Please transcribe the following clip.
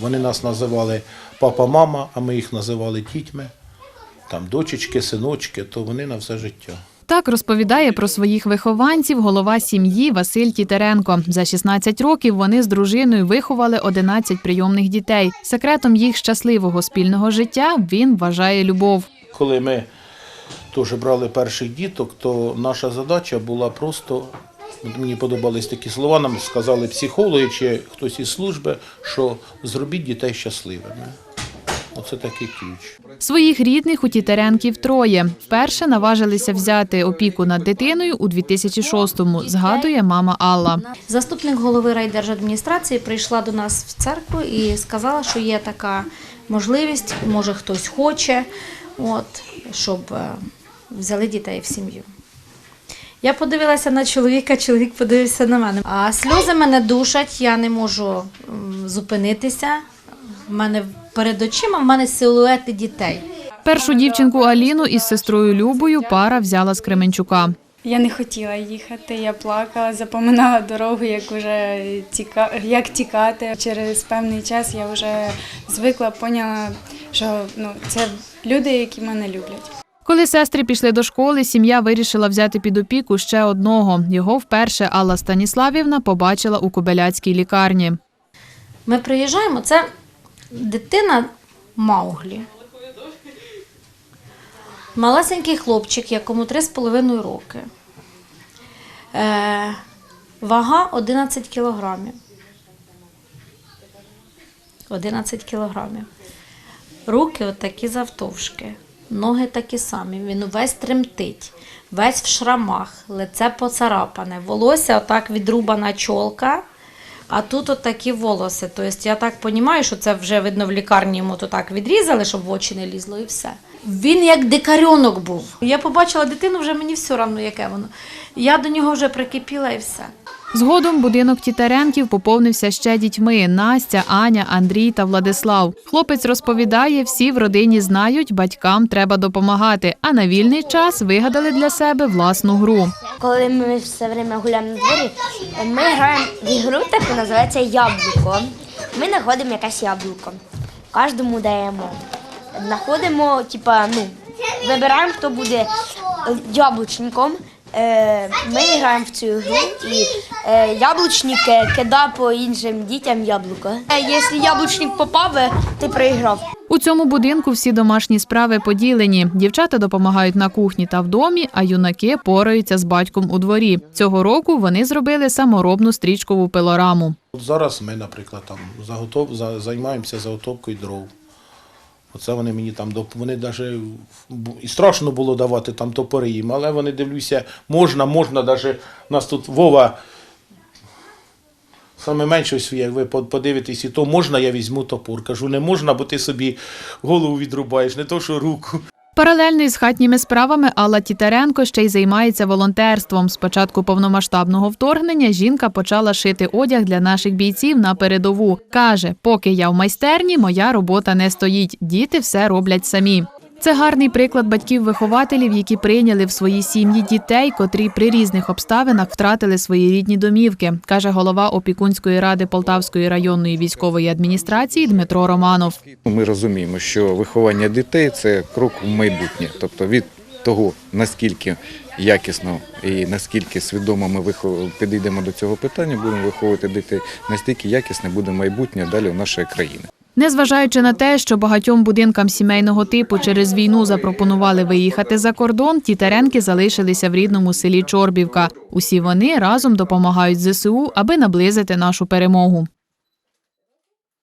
Вони нас називали папа-мама, а ми їх називали дітьми. Там дочечки, синочки, то вони на все життя. Так розповідає про своїх вихованців голова сім'ї Василь Тітеренко. За 16 років вони з дружиною виховали 11 прийомних дітей. Секретом їх щасливого спільного життя він вважає любов. Коли ми теж брали перших діток, то наша задача була просто. Мені подобались такі слова, нам сказали психологи чи хтось із служби, що зробіть дітей щасливими. Оце такий ключ. Своїх рідних у Тітеренків троє. Вперше наважилися взяти опіку над дитиною у 2006-му, згадує мама Алла. Заступник голови райдержадміністрації прийшла до нас в церкву і сказала, що є така можливість, може хтось хоче, от, щоб е, взяли дітей в сім'ю. Я подивилася на чоловіка, чоловік подивився на мене. А сльози мене душать, я не можу зупинитися. В мене перед очима в мене силуети дітей. Першу дівчинку Аліну із сестрою Любою пара взяла з Кременчука. Я не хотіла їхати, я плакала, запоминала дорогу, як уже тіка... як тікати. Через певний час я вже звикла, поняла, що ну, це люди, які мене люблять. Коли сестри пішли до школи, сім'я вирішила взяти під опіку ще одного. Його вперше Алла Станіславівна побачила у Кобеляцькій лікарні. Ми приїжджаємо, це дитина Мауглі. Малесенький хлопчик, якому 3,5 роки. Е, вага 11 кілограмів. 11 кілограмів. Руки отакі завтовшки, ноги такі самі. Він весь тремтить, весь в шрамах, лице поцарапане, волосся отак відрубана чолка. А тут от такі волоси. Тобто я так розумію, що це вже видно в лікарні йому то так відрізали, щоб в очі не лізло і все. Він як дикарьонок був. Я побачила дитину, вже мені все одно, яке воно. Я до нього вже прикипіла і все. Згодом будинок Тітаренків поповнився ще дітьми Настя, Аня, Андрій та Владислав. Хлопець розповідає, всі в родині знають, батькам треба допомагати, а на вільний час вигадали для себе власну гру. Коли ми все время гуляємо на дворі, ми граємо в ігру, таку називається яблуко. Ми знаходимо якесь яблуко. Кожному даємо. Знаходимо, типа, ну, вибираємо, хто буде яблучником. Е, Ми граємо в цю ігру і е, яблучник кидає по іншим дітям яблуко. Е, Якщо яблучник попав, ти проіграв. У цьому будинку всі домашні справи поділені. Дівчата допомагають на кухні та в домі, а юнаки пораються з батьком у дворі. Цього року вони зробили саморобну стрічкову пилораму. От зараз ми, наприклад, там заготов, займаємося заготовкою дров. Оце вони мені там вони навіть і страшно було давати там топори їм, але вони дивлюся, можна, можна, навіть у нас тут Вова. Саме менше як ви подивитесь, і то можна, я візьму топор. Кажу, не можна, бо ти собі голову відрубаєш, не то що руку. Паралельно із хатніми справами Алла Тітаренко ще й займається волонтерством. З початку повномасштабного вторгнення жінка почала шити одяг для наших бійців на передову. Каже, поки я в майстерні, моя робота не стоїть. Діти все роблять самі. Це гарний приклад батьків-вихователів, які прийняли в свої сім'ї дітей, котрі при різних обставинах втратили свої рідні домівки, каже голова опікунської ради Полтавської районної військової адміністрації Дмитро Романов. Ми розуміємо, що виховання дітей це крок в майбутнє. Тобто від того, наскільки якісно і наскільки свідомо ми підійдемо до цього питання, будемо виховувати дітей, настільки якісне буде майбутнє далі у нашої країни. Незважаючи на те, що багатьом будинкам сімейного типу через війну запропонували виїхати за кордон, тітаренки залишилися в рідному селі Чорбівка. Усі вони разом допомагають ЗСУ, аби наблизити нашу перемогу.